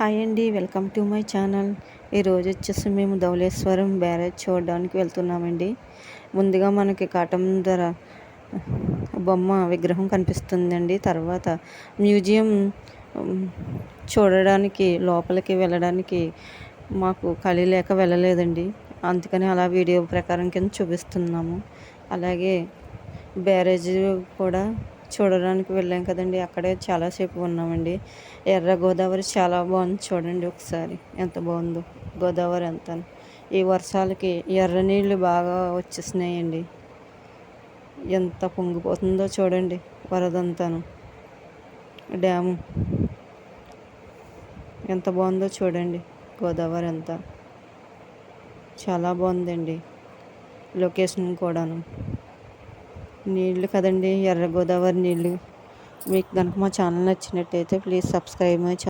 Hi అండి welcome to my channel. ఈరోజు వచ్చేసి మేము ధవళేశ్వరం బ్యారేజ్ చూడడానికి వెళ్తున్నామండి. ముందుగా మనకి కాటం ధర బొమ్మ విగ్రహం కనిపిస్తుందండి. తర్వాత మ్యూజియం చూడడానికి లోపలికి వెళ్ళడానికి మాకు ఖాళీ లేక వెళ్ళలేదండి. అందుకని అలా వీడియో ప్రకారం కింద చూపిస్తున్నాము. అలాగే బ్యారేజ్ కూడా చూడడానికి వెళ్ళాం కదండి. అక్కడే చాలాసేపు ఉన్నామండి. ఎర్ర గోదావరి చాలా బాగుంది చూడండి ఒకసారి. ఎంత బాగుందో. గోదావరి ఎంత ఈ వర్షాలకి ఎర్ర నీళ్ళు బాగా వచ్చేసినాయండి. ఎంత పొంగిపోతుందో చూడండి వరదంతాను. డ్యాము. ఎంత బాగుందో చూడండి గోదావరి అంతా. చాలా బాగుందండి. లొకేషన్ కూడాను. నీళ్ళు కదండి ఎర్ర గోదావరి నీళ్ళు. మీకు కనుక మా ఛానల్ నచ్చినట్టయితే ప్లీజ్ సబ్స్క్రైబ్ మై ఛానల్